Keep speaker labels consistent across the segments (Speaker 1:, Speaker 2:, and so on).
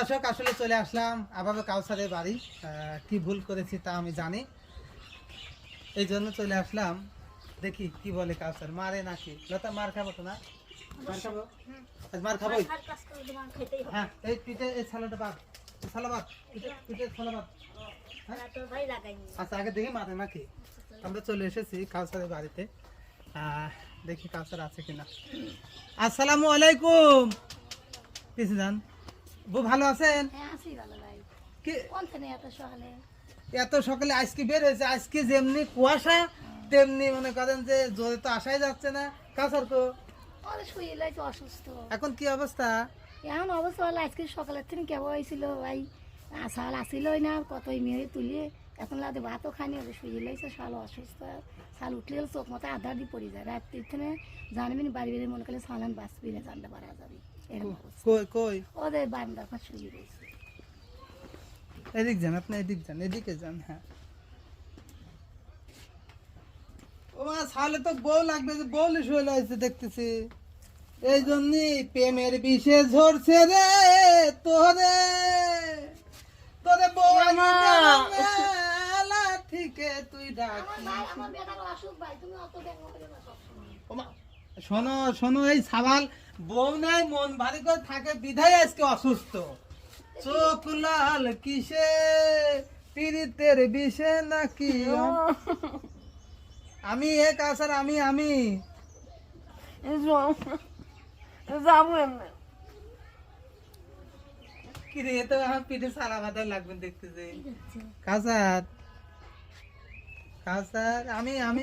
Speaker 1: দর্শক আসলে চলে আসলাম আবার কাউসারের বাড়ি কি ভুল করেছি তা আমি জানি এই জন্য চলে আসলাম দেখি কি বলে কাউসার মারে নাকি লতা মার খাবো তো না মার খাবো হ্যাঁ এই পিঠে এই ছালাটা পিঠে ছালা বাদ হ্যাঁ? আচ্ছা আগে দেখি মারে নাকি আমরা চলে এসেছি কাউসারের বাড়িতে দেখি কাউসার আছে কিনা আসসালামু আলাইকুম পিসি যান বউ ভালো আছেন হ্যাঁ, এত সকালে আজকে বের হয়েছে আজকে যেমনি কুয়াশা তেমনি মনে করেন যে জোরে তো আসাই যাচ্ছে না কাছার তো অসুস্থ এখন কি অবস্থা
Speaker 2: এখন অবস্থা হলো আজকে সকালের থেকে কেবল হয়েছিল ভাই আসল আসিলই না কতই মেয়ে তুলিয়ে এখন লাগে ভাতও খানি ওদের শুয়ে লাগছে সাল অসুস্থ সাল উঠলে চোখ মতো আধা দিয়ে পড়ে যায় রাত্রির থেকে জানবেন বাড়ি বেড়ে মনে করলে সালান বাঁচবি না জানতে পারা যাবে
Speaker 1: হ্যাঁ। দেখতেছি এই জন্যই প্রেমের বিষে ঝরছে রে তোরে তোরে বউ ঠিকে তুই শোনো শোনো এই সাবাল বউ মন ভারী করে থাকে বিধায় আজকে অসুস্থ চোখ লাল কিসে পিরিতের বিষে নাকি আমি এক আসার আমি আমি যাবো কি রে তো পিঠে সারা লাগবে দেখতে আমি আমি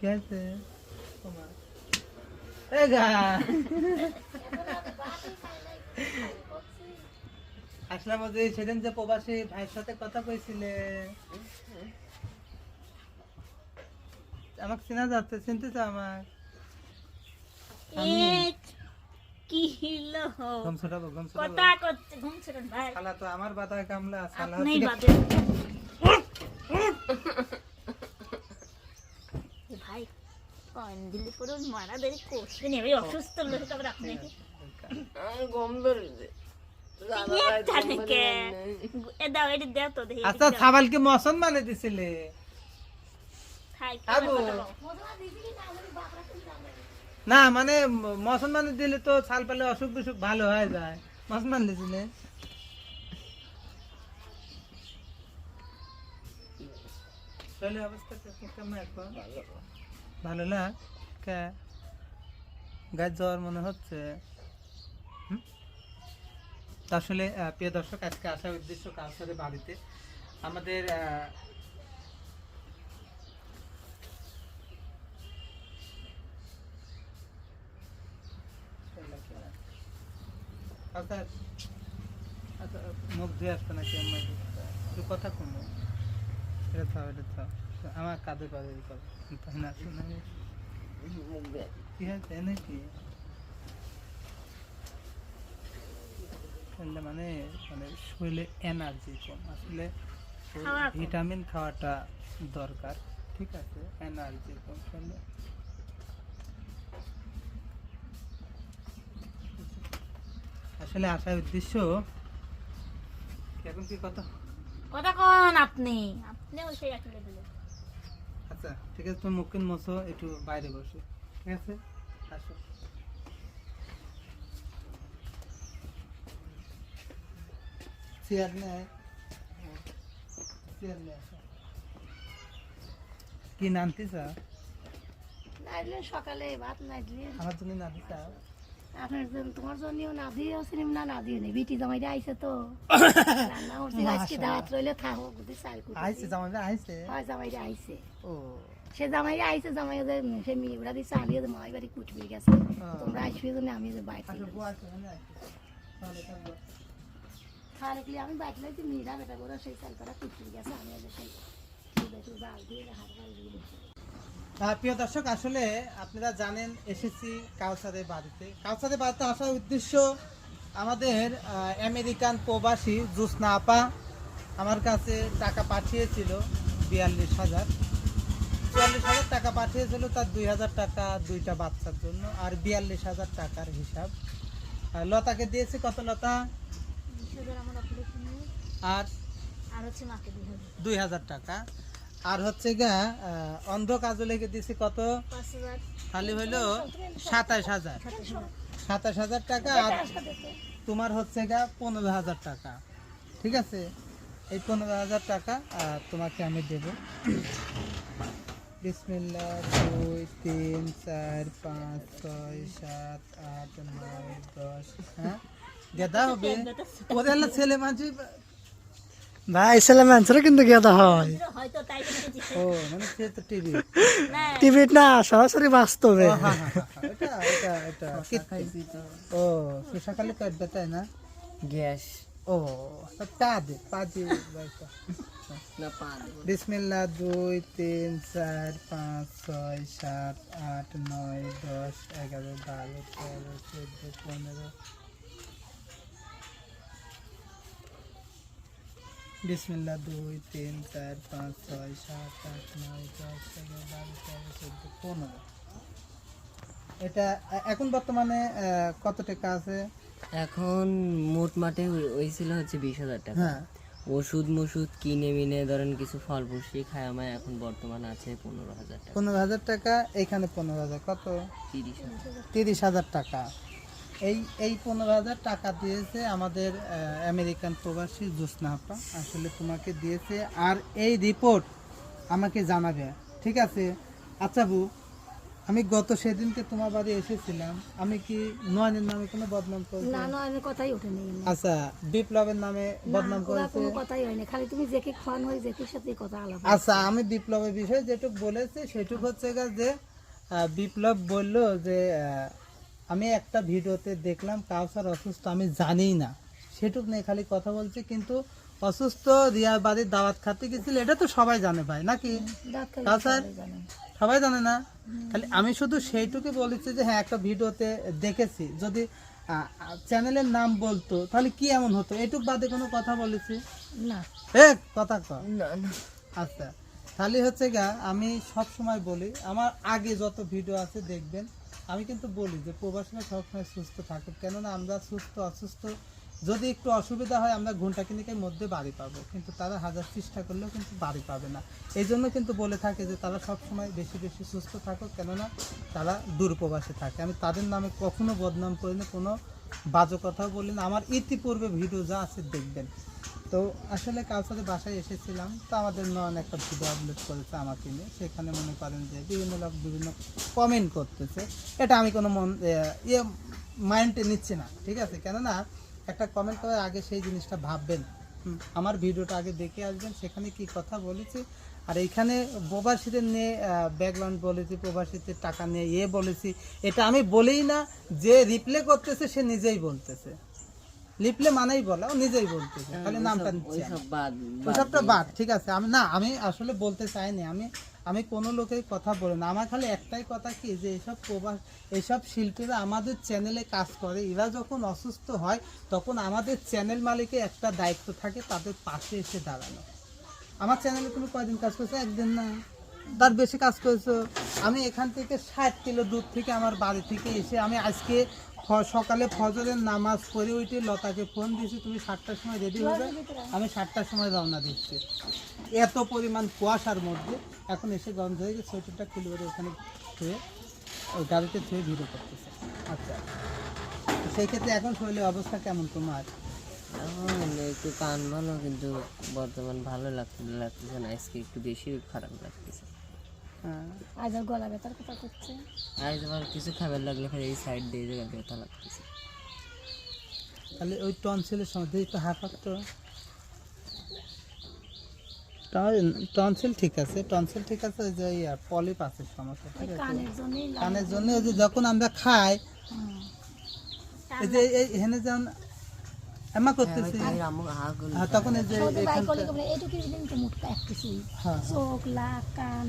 Speaker 1: कैसे আসলাম সেদিন যে প্রবাসী ভাইয়ের সাথে কথা কইছিলে আমাকে চেনা যাচ্ছে চিনতে তো আমার আমার বাধা কামলা
Speaker 2: অঞ্জলি পুরো মারা দেরি করছে নেবে অসুস্থ লোক তারপর আপনাকে হ্যাঁ,
Speaker 3: হ্যাঁ, হ্যাঁ। গম ধরেছে
Speaker 1: আচ্ছা, দিছিলে না মানে মসন মানে দিলে তো ছাল পালে অসুখ বিসুখ ভালো হয়ে যায় মসন মানে দিছিলে অবস্থা কেমন এখন ভালো না কে গাছ যাওয়ার মনে হচ্ছে আসলে প্রিয় দর্শক আজকে আসার উদ্দেশ্য কার সাথে বাড়িতে আমাদের আচ্ছা, আচ্ছা, মুখ ধুয়ে আসবে নাকি কথা কমো এটা থাও এটা থাও আমার কাঁধে পাবে তাই না শোনা
Speaker 3: কি
Speaker 1: আছে নাকি মানে মানে শরীরে এনার্জি কম আসলে ভিটামিন খাওয়াটা দরকার ঠিক আছে এনার্জি কম শরীরে আসলে আসার উদ্দেশ্য এখন কি কথা
Speaker 2: কথা কন আপনি আপনিও সেই আসলে
Speaker 1: আচ্ছা ঠিক আছে তুমি একটু বাইরে বসো ঠিক আছে আসো চেয়ার চেয়ার কি নানতি চা
Speaker 2: সকালে ভাত নাই
Speaker 1: আমার তুমি নানতি
Speaker 2: আপনার তোমার জন্যও না দিয়েও সিনেম না না দিয়ে নেই বিটি জামাইটা আইছে তো রান্না করছি আজকে দাওয়াত রইলে থাকো বুঝি চাল কুটি
Speaker 1: আইছে জামাইটা আইছে
Speaker 2: হ্যাঁ জামাইটা আইছে ও সে জামাই আইছে জামাই যে সে মেয়েগুলা দিচ্ছে আমি যে মামাই বাড়ি কুটবে গেছে তোমরা আসবে জন্য আমি যে বাইরে খালে গেলে আমি বাইরে লাগছি মেয়েরা বেটা করে সেই চাল করা কুটবে গেছে আমি যে সেই বাল দিয়ে
Speaker 1: হাত বাল দিয়ে প্রিয় দর্শক আসলে আপনারা জানেন এসেছি কাউসাদের বাড়িতে কাউসাদের বাড়িতে আসার উদ্দেশ্য আমাদের আমেরিকান প্রবাসী জুসনা আপা আমার কাছে টাকা পাঠিয়েছিল বিয়াল্লিশ হাজার চুয়াল্লিশ হাজার টাকা পাঠিয়েছিল তার দুই হাজার টাকা দুইটা বাচ্চার জন্য আর বিয়াল্লিশ হাজার টাকার হিসাব লতাকে দিয়েছি কত লতা আর দুই হাজার টাকা আর হচ্ছে গা অন্ধ কাজু লেগে দিছি কত খালি হইলো সাতাশ হাজার সাতাশ হাজার টাকা আর তোমার হচ্ছে গা পনেরো হাজার টাকা ঠিক আছে এই পনেরো হাজার টাকা তোমাকে আমি দেব বিসমিল্লা দুই তিন চার পাঁচ ছয় সাত আট নয় দশ হ্যাঁ গেদা হবে ওদের ছেলে মাঝে ভাই ছেলেম অ্যান্সারও কিন্তু গেদা হয় ও মানে সে তো টিভি হ্যাঁ। টিভি না সরাসরি বাস্তবে হ্যাঁ, হ্যাঁ, এটা এটা এটা ও সকালে কাটবে তাই না গ্যাস ও পা দে পা দে বিসমিল্লা দুই তিন চার পাঁচ ছয় সাত আট নয় দশ এগারো বারো তেরো চোদ্দো পনেরো বিসমিল্লা দুই তিন চার পাঁচ ছয় সাত আট নয় দশ এগারো বারো তেরো চোদ্দ পনেরো এটা এখন বর্তমানে কত টাকা আছে
Speaker 3: এখন মোট মাঠে ওই ছিল হচ্ছে বিশ হাজার টাকা হ্যাঁ। ওষুধ মষুধ কিনে মিনে ধরেন কিছু ফল বসিয়ে খায় আমায় এখন বর্তমানে আছে পনেরো হাজার
Speaker 1: টাকা পনেরো হাজার টাকা এখানে পনেরো হাজার কত
Speaker 3: তিরিশ হাজার
Speaker 1: তিরিশ হাজার টাকা এই এই পনেরো হাজার টাকা দিয়েছে আমাদের আমেরিকান প্রবাসী জোসনা আপা আসলে তোমাকে দিয়েছে আর এই রিপোর্ট আমাকে জানাবে ঠিক আছে আচ্ছা বু আমি গত সেদিনকে তোমার বাড়ি এসেছিলাম আমি কি নয়নের নামে কোনো বদনাম করেছি
Speaker 2: না নয়নের কথাই ওঠেনি
Speaker 1: আচ্ছা বিপ্লবের নামে বদনাম
Speaker 2: করেছি কোনো কথাই হয়নি খালি তুমি জেকে খান হই জেকের সাথে কথা আলাপ
Speaker 1: আচ্ছা আমি বিপ্লবের বিষয়ে যেটুক বলেছি সেটুক হচ্ছে যে বিপ্লব বলল যে আমি একটা ভিডিওতে দেখলাম কাউসার অসুস্থ আমি জানি না সেটুক নিয়ে খালি কথা বলছি কিন্তু অসুস্থ রিয়ার বাড়ির দাওয়াত খাতে গেছিল এটা তো সবাই জানে ভাই নাকি কাউসার সবাই জানে না খালি আমি শুধু সেইটুকু বলেছি যে হ্যাঁ একটা ভিডিওতে দেখেছি যদি চ্যানেলের নাম বলতো তাহলে কি এমন হতো এটুক বাদে কোনো কথা বলেছি না কথা আচ্ছা তাহলে হচ্ছে গা আমি সব সময় বলি আমার আগে যত ভিডিও আছে দেখবেন আমি কিন্তু বলি যে প্রবাসীরা সবসময় সুস্থ থাকুক কেননা আমরা সুস্থ অসুস্থ যদি একটু অসুবিধা হয় আমরা ঘন্টা কিনেকের মধ্যে বাড়ি পাবো কিন্তু তারা হাজার চেষ্টা করলেও কিন্তু বাড়ি পাবে না এই জন্য কিন্তু বলে থাকে যে তারা সবসময় বেশি বেশি সুস্থ থাকুক কেননা তারা দূরপ্রবাসে থাকে আমি তাদের নামে কখনো বদনাম করি না কোনো বাজে কথাও বলি না আমার ইতিপূর্বে ভিডিও যা আছে দেখবেন তো আসলে কাল সাথে বাসায় এসেছিলাম তো আমাদের নয় একটা ভিডিও আপলোড করেছে আমাকে নিয়ে সেখানে মনে করেন যে বিভিন্ন লোক বিভিন্ন কমেন্ট করতেছে এটা আমি কোনো মন ইয়ে মাইন্ডে নিচ্ছি না ঠিক আছে কেননা একটা কমেন্ট করার আগে সেই জিনিসটা ভাববেন আমার ভিডিওটা আগে দেখে আসবেন সেখানে কি কথা বলেছি আর এইখানে প্রবাসীদের নিয়ে ব্যাকগ্রাউন্ড বলেছি প্রবাসীদের টাকা নিয়ে এ বলেছি এটা আমি বলেই না যে রিপ্লে করতেছে সে নিজেই বলতেছে লিপলে মানেই বলা ও নিজেই বলতে খালি হ্যাঁ, নামটা নিচ্ছে ওইসবটা বাদ ঠিক আছে আমি না আমি আসলে বলতে চাইনি আমি আমি কোনো লোকের কথা বলি না আমার খালি একটাই কথা কি যে এইসব প্রবাস এইসব শিল্পীরা আমাদের চ্যানেলে কাজ করে এরা যখন অসুস্থ হয় তখন আমাদের চ্যানেল মালিকের একটা দায়িত্ব থাকে তাদের পাশে এসে দাঁড়ানো আমার চ্যানেলে তুমি কয়দিন কাজ করছো একদিন না তার বেশি কাজ করেছো আমি এখান থেকে ষাট কিলো দূর থেকে আমার বাড়ি থেকে এসে আমি আজকে সকালে ফজরের নামাজ পড়ে উঠে লতাকে ফোন দিয়েছি তুমি সাতটার সময় রেডি হবে আমি সাতটার সময় রওনা দিচ্ছি এত পরিমাণ কুয়াশার মধ্যে এখন এসে গন্ধ হয়ে গেছে সোয়েটারটা খুলে ওরে ওখানে ধুয়ে ওই গাড়িতে ধুয়ে ভিড়ে করতেছে আচ্ছা সেই ক্ষেত্রে এখন শরীরের অবস্থা কেমন তোমার
Speaker 3: একটু কান ভালো কিন্তু বর্তমান ভালো লাগতেছে না আজকে একটু বেশি খারাপ লাগতেছে
Speaker 2: হ্যাঁ। গলা ব্যথার কথা করছে
Speaker 3: কিছু খাবার লাগলে এই সাইড দিয়ে যে ব্যথা লাগতেছে
Speaker 1: তাহলে ওই টনসিলের তো টনসিল ঠিক আছে টনসিল ঠিক আছে যে পলিপ আছে সমস্যা কানের জন্য যে যখন আমরা খাই এই যে এখানে যেমন এমা হ্যাঁ, করতেছি হ্যাঁ, তখন এই যে
Speaker 2: চোখ কান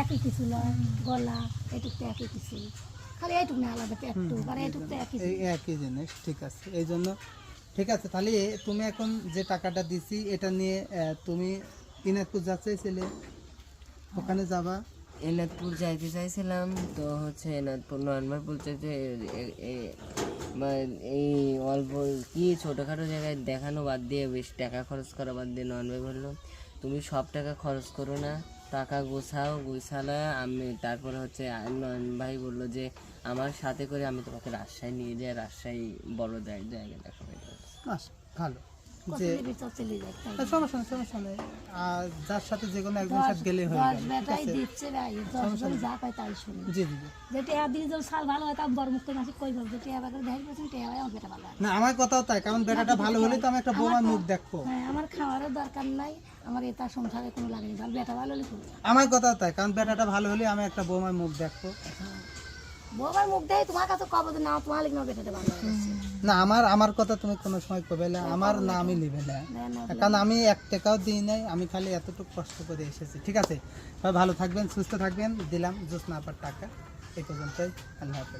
Speaker 2: একই কিছু নয় গলা এটুক তো একই কিছু খালি এইটুক না আলাদা পেটটু মানে এটুক তো একই
Speaker 1: একই জিনিস ঠিক আছে এই জন্য ঠিক আছে তাহলে তুমি এখন যে টাকাটা দিছি এটা নিয়ে তুমি দিনাজপুর যাচ্ছে ওখানে যাবা
Speaker 3: এনাদপুর যাইতে চাইছিলাম তো হচ্ছে এনাদপুর নর্মাল বলছে যে এই অল্প কি ছোটোখাটো জায়গায় দেখানো বাদ দিয়ে বেশ টাকা খরচ করা বাদ দিয়ে নর্মাল বললো তুমি সব টাকা খরচ করো না টাকা গোছাও গুছালে আমি তারপরে হচ্ছে নয়ন ভাই বললো যে আমার সাথে করে আমি তোমাকে রাজশাহী নিয়ে যাই রাজশাহী বড় জায়গা দেখা হয়ে
Speaker 1: ভালো যে যার সাথে যে কোনো একজন সাথে গেলে হয় আমার কথাও তাই কারণ বেটাটা ভালো হলে তো আমি একটা বোমার মুখ দেখবো
Speaker 2: হ্যাঁ, আমার খাওয়ারও দরকার নাই আমার এটা সংসারে কোনো লাগে না বেটা ভালো হলে
Speaker 1: আমার কথাও তাই কারণ বেটাটা ভালো হলে আমি একটা বোমার মুখ দেখবো হ্যাঁ।
Speaker 2: বোমার মুখ দেয় তোমার কাছে কবে না তোমার লিখে বেটাটা ভালো
Speaker 1: না আমার আমার কথা তুমি কোনো সময় কবে না আমার না আমি নিবে না কারণ আমি এক টাকাও দিই নাই আমি খালি এতটুকু কষ্ট করে এসেছি ঠিক আছে সবাই ভালো থাকবেন সুস্থ থাকবেন দিলাম জোৎস্না আপার টাকা এই পর্যন্তই আল্লাহ হাফেজ